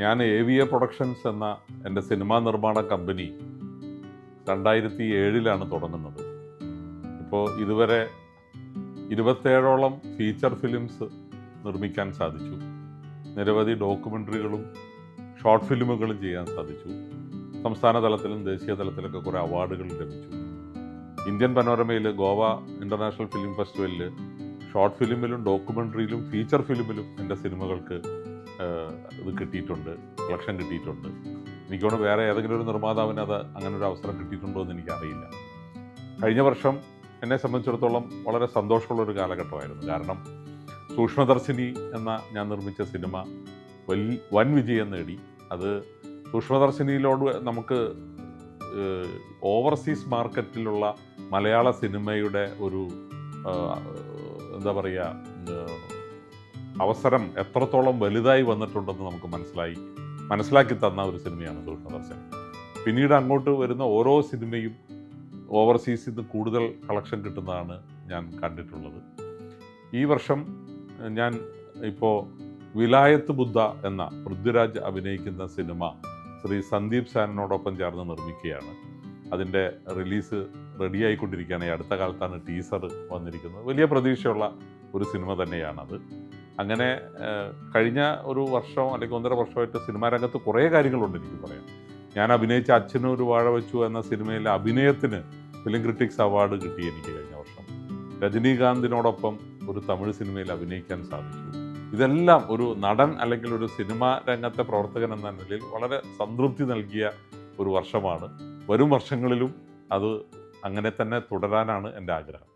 ഞാൻ A V A productions എന്ന എന്റെ സിനിമാ നിർമ്മാണ കമ്പനി രണ്ടായിരത്തി ഏഴിലാണ് തുടങ്ങുന്നത്. ഇപ്പോൾ ഇതുവരെ ഇരുപത്തേഴോളം ഫീച്ചർ ഫിലിംസ് നിർമ്മിക്കാൻ സാധിച്ചു. നിരവധി ഡോക്യുമെന്ററികളും ഷോർട്ട് ഫിലിമുകളും ചെയ്യാൻ സാധിച്ചു. സംസ്ഥാന തലത്തിലും ദേശീയ തലത്തിലൊക്കെ കുറേ അവാർഡുകൾ ലഭിച്ചു. ഇന്ത്യൻ പനോരമയിൽ ഗോവ ഇന്റർനാഷണൽ ഫിലിം ഫെസ്റ്റിവലിൽ ഷോർട്ട് ഫിലിമിലും ഡോക്യുമെന്ററിയിലും ഫീച്ചർ ഫിലിമിലും എന്റെ സിനിമകൾക്ക് ഇത് കിട്ടിയിട്ടുണ്ട് കളക്ഷൻ കിട്ടിയിട്ടുണ്ട്. എനിക്കോട് വേറെ ഏതെങ്കിലും ഒരു നിർമ്മാതാവിന് അത് അങ്ങനെ ഒരു അവസരം കിട്ടിയിട്ടുണ്ടോ എന്ന് എനിക്കറിയില്ല. കഴിഞ്ഞ വർഷം എന്നെ സംബന്ധിച്ചിടത്തോളം വളരെ സന്തോഷമുള്ള ഒരു കാലഘട്ടമായിരുന്നു. കാരണം സൂക്ഷ്മദർശിനി എന്ന ഞാൻ നിർമ്മിച്ച സിനിമ വലിയ വൻ വിജയം നേടി. അത് സൂക്ഷ്മദർശിനിയിലോട് നമുക്ക് ഓവർസീസ് മാർക്കറ്റിലുള്ള മലയാള സിനിമയുടെ ഒരു എന്താ പറയുക അവസരം എത്രത്തോളം വലുതായി വന്നിട്ടുണ്ടെന്ന് നമുക്ക് മനസ്സിലായി മനസ്സിലാക്കി തന്ന ഒരു സിനിമയാണ് സൂക്ഷ്മദർശിനി പിന്നീട് അങ്ങോട്ട് വരുന്ന ഓരോ സിനിമയും ഓവർസീസിൽ നിന്ന് കൂടുതൽ കളക്ഷൻ കിട്ടുന്നതാണ് ഞാൻ കണ്ടിട്ടുള്ളത്. ഈ വർഷം ഞാൻ ഇപ്പോൾ വിലായത്ത് ബുദ്ധ എന്ന പൃഥ്വിരാജ് അഭിനയിക്കുന്ന സിനിമ ശ്രീ സന്ദീപ് സാനോടൊപ്പം ചേർന്ന് നിർമ്മിക്കുകയാണ്. അതിന്റെ റിലീസ് റെഡിയായിക്കൊണ്ടിരിക്കുകയാണ് ഈ അടുത്ത കാലത്താണ് ടീസർ വന്നിരിക്കുന്നത്. വലിയ പ്രതീക്ഷയുള്ള ഒരു സിനിമ തന്നെയാണത്. അങ്ങനെ കഴിഞ്ഞ ഒരു വർഷം അല്ലെങ്കിൽ ഒന്നര വർഷമായിട്ട് സിനിമാ രംഗത്ത് കുറേ കാര്യങ്ങളുണ്ട് എനിക്ക് പറയാം ഞാൻ അഭിനയിച്ച അച്ഛനും ഒരു വാഴ വെച്ചു എന്ന സിനിമയിലെ അഭിനയത്തിന് ഫിലിം ക്രിറ്റിക്സ് അവാർഡ് കിട്ടി എനിക്ക് കഴിഞ്ഞ വർഷം. രജനീകാന്തിനോടൊപ്പം ഒരു തമിഴ് സിനിമയിൽ അഭിനയിക്കാൻ സാധിച്ചു. ഇതെല്ലാം ഒരു നടൻ അല്ലെങ്കിൽ ഒരു സിനിമാ രംഗത്തെ പ്രവർത്തകൻ എന്ന നിലയിൽ വളരെ സംതൃപ്തി നൽകിയ ഒരു വർഷമാണ്. വരും വർഷങ്ങളിലും അത് അങ്ങനെ തന്നെ തുടരാനാണ് എന്റെ ആഗ്രഹം.